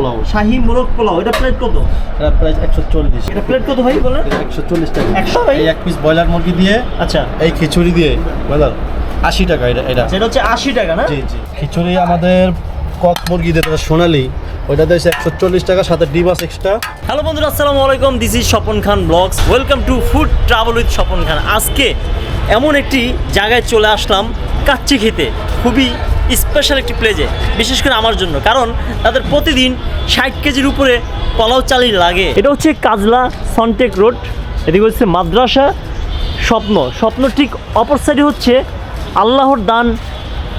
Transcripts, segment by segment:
পোলাও। শাহি মোরগ পোলাও এটা প্লেট কত? এটা প্রাইস একশো চল্লিশ। এটা প্লেট কত ভাই বলেন? একশো চল্লিশ টাকা। 100 ভাই? এই এক পিস ব্রয়লার মুরগি দিয়ে আচ্ছা। এই খিচুড়ি দিয়ে বুঝলাম আশি টাকা এটা এটা। সেটা হচ্ছে আশি টাকা না? জি জি। খিচুড়ি আমাদের কক মুরগি দিয়ে সোনালি ওইটা দিয়েছে একশো চল্লিশ টাকা সাথে ডিম আছে এক্সট্রা হ্যালো বন্ধুরা আসসালামু আলাইকুম। This is Swapan Khan blogs. Welcome to food travel with Swapan Khan. আজকে এমন একটি জায়গায় চলে আসলাম কাচ্চি খেতে। খুবই স্পেশাল একটি প্লেজে বিশেষ করে আমার জন্য। কারণ তাদের প্রতিদিন ষাট কেজির উপরে পোলাও চালি লাগে। এটা হচ্ছে কাজলা সনটেক রোড এদিকে হচ্ছে মাদ্রাসা স্বপ্ন। স্বপ্ন ঠিক অপর সাইডে হচ্ছে আল্লাহর দান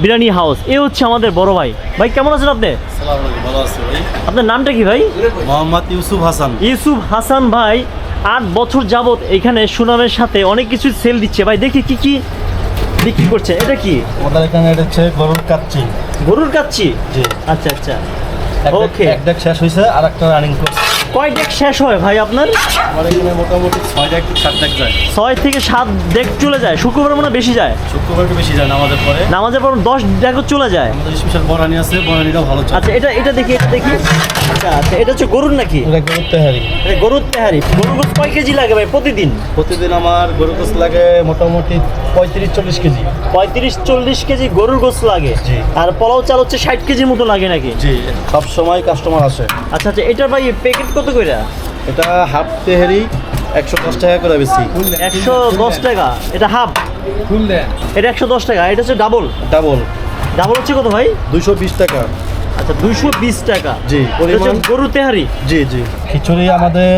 বিরিয়ানি হাউস এ হচ্ছে আমাদের বড় ভাই। ভাই কেমন আছেন আপনি? আপনার নামটা কি ভাই? মোহাম্মদ ইউসুফ হাসান। ইউসুফ হাসান ভাই আট বছর যাবত এখানে সুনামের সাথে অনেক কিছু সেল দিচ্ছে। ভাই দেখি কি কি বিক্রি করছে এটা কি? আমাদের এখানে এটা হচ্ছে গরুর কাচ্চি। গরুর কাচ্চি? জি। আচ্ছা আচ্ছা। ওকে. এক শেষ হয়েছে আর একটা রানিং করছে। কয় ডেক শেষ হয় ভাই আপনার? আমার এখানে মোটামুটি ছয় ডেক সাত ডেক যায়। ছয় থেকে সাত ডেক চলে যায়। শুক্রবার মনে বেশি যায়। শুক্রবার একটু বেশি যায় না আমাদের পরে। নামাজের পর দশ ডেকও চলে যায়। আমাদের স্পেশাল বরানি আছে বরানিটাও ভালো চলে। আচ্ছা এটা এটা দেখি এটা দেখি। আচ্ছা আচ্ছা এটা হচ্ছে গরুর নাকি? এটা গরুর তেহারি। এটা গরুর তেহারি। গরুর গোস কয় কেজি লাগে ভাই প্রতিদিন? প্রতিদিন আমার গরুর গোস লাগে মোটামুটি পঁয়ত্রিশ চল্লিশ কেজি। পঁয়ত্রিশ চল্লিশ কেজি গরুর গোস লাগে? আর পোলাও চাল হচ্ছে ষাট কেজির মতো লাগে নাকি? জি সব সময় কাস্টমার আসে। আচ্ছা আচ্ছা এটার ভাই প্যাকেট কত করে এটা হাফ তেহারি একশো দশ টাকা করে বেশি একশো দশ টাকা? এটা হাফ? এটা একশো দশ টাকা এটা হচ্ছে ডাবল? ডাবল। ডাবল হচ্ছে কত ভাই? দুইশো বিশ টাকা। আচ্ছা দুইশো বিশ টাকা। জি, পরিমাণ- গরু তেহারি? জি জি। খিচুড়ি আমাদের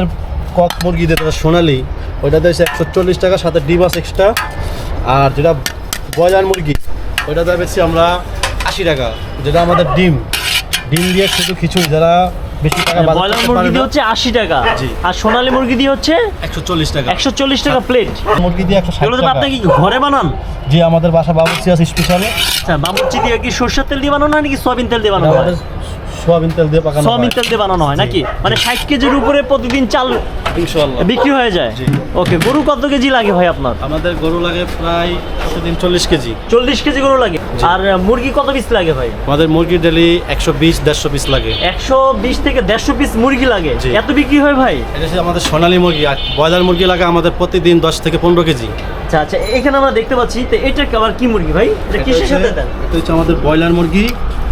কক মুরগি যেটা সোনালি ওইটা দিয়েছে একশো চল্লিশ টাকা সাথে ডিম আছে এক্সট্রা আর যেটা ব্রয়লার মুরগি ওইটা দেওয়া বেশি আমরা আশি টাকা। যেটা আমাদের ডিম। ডিম দিয়ে শুধু খিচুড়ি যারা বেশি টাকা ব্রয়লার মুরগি দিয়ে হচ্ছে আশি টাকা। আর সোনালী মুরগি দিয়ে হচ্ছে একশো চল্লিশ টাকা। একশো চল্লিশ টাকা প্লেট মুরগি দিয়ে একশো ষাট টাকা। আপনি কি ঘরে বানান? জি আমাদের বাসা বাবুর্চি আছে স্পেশালে আচ্ছা বাবুর্চি দিয়ে কি সরষের তেল দিয়ে বানানো হয় নাকি সয়াবিন তেল দিয়ে বানানো হয়? আমাদের সোয়াবিন তেল দিয়ে পাকানো সয়াবিন তেল দিয়ে বানানো হয় নাকি? মানে ষাট কেজির উপরে প্রতিদিন চাল বিক্রি হয়ে যায়? ওকে গরু কত কেজি লাগে ভাই আপনার? আমাদের গরু লাগে প্রায় প্রতিদিন চল্লিশ কেজি। চল্লিশ কেজি গরু লাগে? আর মুরগি কত পিস লাগে ভাই? আমাদের মুরগি ডেলি একশো বিশ দেড়শো পিস লাগে। একশো বিশ থেকে দেড়শো পিস মুরগি লাগে? এত বিক্রি হয় ভাই? এটা আমাদের সোনালী মুরগি আর ব্রয়লার মুরগি লাগে আমাদের প্রতিদিন দশ থেকে পনেরো কেজি। আচ্ছা আচ্ছা এখানে আমরা দেখতে পাচ্ছি তো এটা আবার কি মুরগি ভাই? এটা এটা কিসের সাথে দেন? এটা হচ্ছে আমাদের ব্রয়লার মুরগি।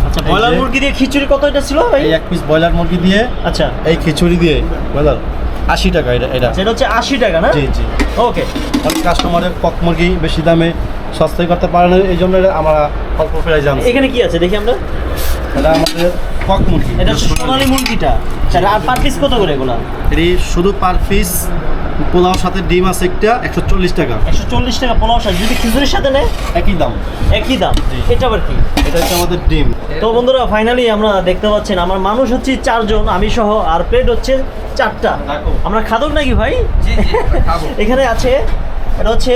আচ্ছা ব্রয়লার মুরগি দিয়ে খিচুড়ি কত এটা ছিল ভাই? এক পিস ব্রয়লার মুরগি দিয়ে আচ্ছা। এই খিচুড়ি দিয়ে ব্রয়লার। আশি টাকা এটা এটা। সেটা হচ্ছে আশি টাকা না? জি জি। ওকে কাস্টমারের কক মুরগি বেশি দামে সস্তায় করতে পারে না এই জন্য আমরা অল্প প্রাইজ আনছি এখানে কি আছে? দেখি আমরা। এটা আমাদের কক মুরগি। এটা সোনালী মুরগিটা। আচ্ছা, আর পার পিস কত করে এগুলো? এটি শুধু পার পিস পোলাওর সাথে ডিম আছে একটা একশো চল্লিশ টাকা। একশো চল্লিশ টাকা পোলাও সাথে। যদি খিচুড়ির সাথে নেয়? একই দাম। একই দাম। এটা আবার কি? এটা হচ্ছে আমাদের ডিম। তো বন্ধুরা ফাইনালি আমরা দেখতে পাচ্ছেন আমার মানুষ হচ্ছে চারজন আমি সহ আর প্লেট হচ্ছে চারটা। আমরা খাদক নাকি ভাই? এখানে আছে এটা হচ্ছে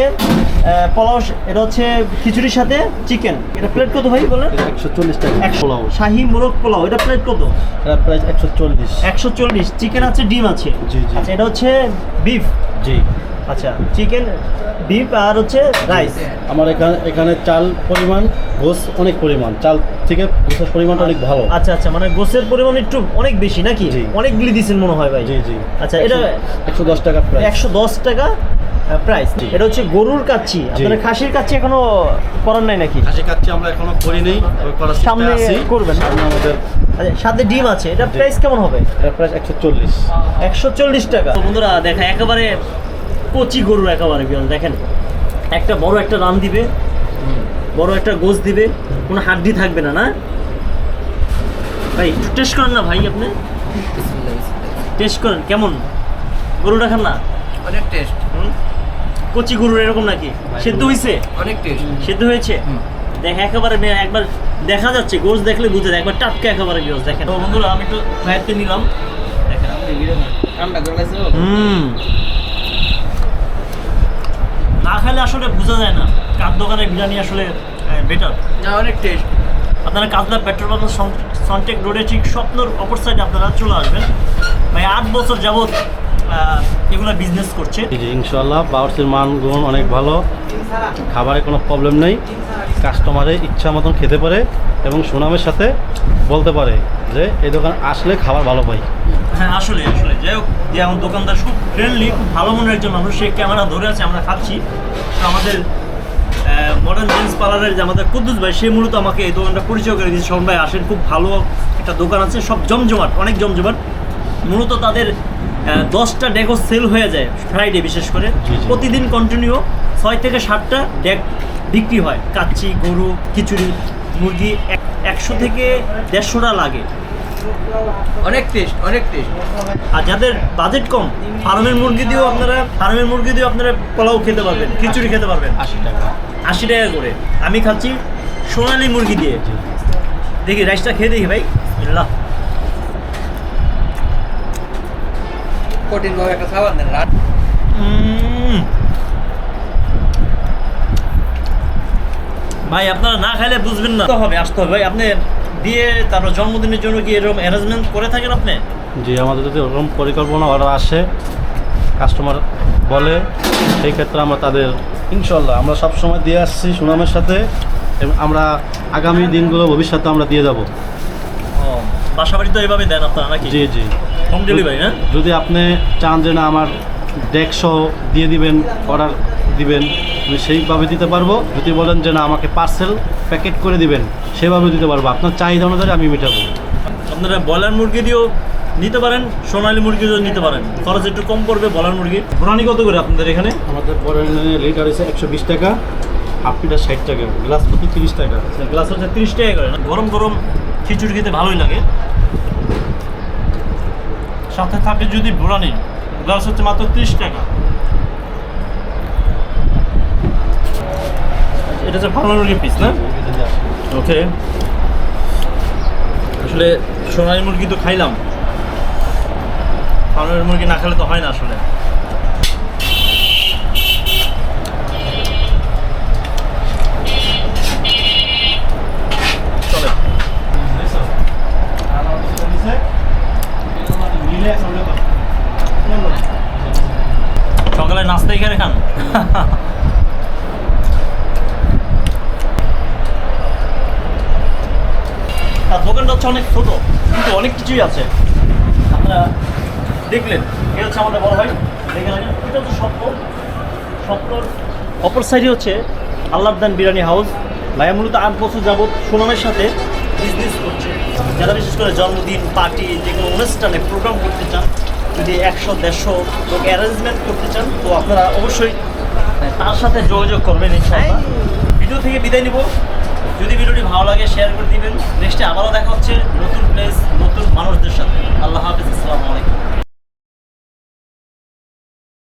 পোলাও এটা হচ্ছে খিচুড়ির সাথে চিকেন এটা প্লেট কত ভাই বলেন? একশো চল্লিশ টাকা পোলাও। শাহি মোরগ পোলাও এটা প্লেট কত? এটা প্রাইস একশো চল্লিশ। একশো চল্লিশ। চিকেন আছে ডিম আছে? জি, জি। আচ্ছা এটা হচ্ছে বিফ জি। আচ্ছা চিকেন বিফ আর হচ্ছে রাইস আমার এখানে এখানে চাল পরিমাণ গোস অনেক পরিমাণ। চাল থেকে গোসের পরিমাণটা অনেক ভালো। আচ্ছা আচ্ছা মানে গোসের পরিমাণ একটু অনেক বেশি নাকি। অনেকগুলি দিচ্ছেন মনে হয় ভাই। জি জি। আচ্ছা এটা একশো দশ টাকা একশো দশ টাকা প্রাইস এটা হচ্ছে গরুর কাচ্ছি আপনারা খাসির কাচ্ছি এখনও করার নাই নাকি? খাসি কাচ্চি আমরা এখনও করি নেই করার সামনে করবেন আমাদের আচ্ছা সাথে ডিম আছে। এটা প্রাইস কেমন হবে? এটা প্রাইস একশো চল্লিশ। একশো চল্লিশ টাকা। তো বন্ধুরা দেখা একেবারে কচি গরুর একেবারে দেখেন। একটা বড় একটা রান দিবে বড় একটা গোস দিবে কোনো হাড্ডি থাকবে না না? ভাই একটু টেস্ট করেন না ভাই আপনি? টেস্ট করেন কেমন? গরুটা খান না? অনেক টেস্ট হুম? কচি গরুর এরকম নাকি? সেদ্ধ হয়েছে অনেক টেস্ট। সেদ্ধ হয়েছে? দেখ একেবারে একবার দেখা যাচ্ছে গোস দেখলে বুঝে যায় একবার টাটকা একেবারে গোস দেখেন। তো বন্ধুরা আমি একটু ফ্রাইতে নিলাম। দেখেন ঠান্ডা হুম। না খেলে আসলে বোঝা যায় না কার দোকানের বিরিয়ানি আসলে বেটার না অনেক টেস্ট। আপনারা কাজলা পেট্রোল পাম্প সন্টেক রোডে ঠিক স্বপ্নর অপর সাইডে আপনারা চলে আসবেন। ভাই আট বছর যাবৎ এগুলো বিজনেস করছে। ইনশাল্লাহ বাউরসির মান গুণ অনেক ভালো। খাবারে কোনো প্রবলেম নেই। কাস্টমারে ইচ্ছা মতন খেতে পারে এবং সুনামের সাথে বলতে পারে যে এই দোকান আসলে খাবার ভালো পাই। হ্যাঁ আসলে আসলে। যাই হোক যে আমার দোকানদার খুব ফ্রেন্ডলি খুব ভালো মনের একজন মানুষ সে ক্যামেরা ধরে আছে আমরা খাচ্ছি। তো আমাদের মডার্ন জেন্টস পার্লারের যে আমাদের কুদ্দুস ভাই সে মূলত আমাকে এই দোকানটা পরিচয় করে দিয়েছে। শোন আসেন খুব ভালো একটা দোকান আছে সব জমজমাট অনেক জমজমাট। মূলত তাদের দশটা ডেকো সেল হয়ে যায় ফ্রাইডে বিশেষ করে। প্রতিদিন কন্টিনিউ ছয় থেকে সাতটা ডেক বিক্রি হয়। কাচ্চি গরু খিচুড়ি মুরগি একশো থেকে দেড়শোটা লাগে। অনেক টেস্ট অনেক টেস্ট আর যাদের বাজেট কম ফার্মের মুরগি দিয়েও আপনারা ফার্মের মুরগি দিয়েও আপনারা পোলাও খেতে পারবেন খিচুড়ি খেতে পারবেন। আশি টাকা। আশি টাকা করে। আমি খাচ্ছি সোনালি মুরগি দিয়ে। দেখি রাইসটা খেয়ে দেখি ভাই। বিসমিল্লাহ। কঠিন ভাবে একটা খাবার দেন রাত। ভাই আপনারা না খাইলে বুঝবেন না। তো হবে আসতে হবে। আপনি দিয়ে তারপর জন্মদিনের জন্য কি এরকম অ্যারেঞ্জমেন্ট করে থাকেন আপনি? জি আমাদের যদি ওরকম পরিকল্পনা অর্ডার আসে কাস্টমার বলে সেই ক্ষেত্রে আমরা তাদের ইনশাল্লাহ আমরা সব সময় দিয়ে আসছি সুনামের সাথে এবং আমরা আগামী দিনগুলো ভবিষ্যতে আমরা দিয়ে যাব। ও বাসা বাড়ি তো এইভাবে দেন আপনারা নাকি? জি জি। হোম ডেলিভারি হ্যাঁ যদি আপনি চান যে না আমার ডেক সহ দিয়ে দিবেন অর্ডার দিবেন আমি সেইভাবে দিতে পারব। যদি বলেন যে না আমাকে পার্সেল প্যাকেট করে দিবেন সেভাবে দিতে পারব। আপনার চাহিদা অনুযায়ী আমি মেটাবো। আপনারা ব্রয়লার মুরগি দিয়েও নিতে পারেন সোনালী মুরগি দিয়েও নিতে পারেন। খরচ একটু কম পড়বে ব্রয়লার মুরগি। পুরানি কত করে আপনাদের এখানে? আমাদের পরে লিটার হচ্ছে একশো বিশ টাকা হাফ লিটার ষাট টাকা গ্লাস প্রতি তিরিশ টাকা। গ্লাস হচ্ছে তিরিশ টাকা করে না? গরম গরম খিচুড়ি খেতে ভালোই লাগে। সাথে থাকে যদি বুড়ানি গ্লাস হচ্ছে মাত্র ত্রিশ টাকা। এটা হচ্ছে ভালো মুরগির পিস না? ওকে আসলে সোনালী মুরগি তো খাইলাম। ফার্মের মুরগি না খেলে তো হয় না আসলে। নাস্তা এখানে খান। আর দোকানটা হচ্ছে অনেক ছোট, কিন্তু অনেক কিছুই আছে। আপনারা দেখলেন এ হচ্ছে আমাদের বড় ভাই, দেখে সত্তর। অপর সাইডে হচ্ছে আল্লাহদান বিরিয়ানি হাউস ভাইয়া মূলত আট বছর যাবৎ সুনামের সাথে বিজনেস করছে। যারা বিশেষ করে জন্মদিন পার্টি যে কোনো অনুষ্ঠানে প্রোগ্রাম করতে চান যদি একশো, দেড়শো লোক অ্যারেঞ্জমেন্ট করতে চান, তো আপনারা অবশ্যই তার সাথে যোগাযোগ করবেন ইনশাআল্লাহ। ভিডিও থেকে বিদায় নিব। যদি ভিডিওটি ভালো লাগে শেয়ার করে দিবেন। নেক্সটে আবারও দেখা হচ্ছে নতুন প্লেস নতুন মানুষদের সাথে। আল্লাহ হাফিজ, আসসালামু আলাইকুম।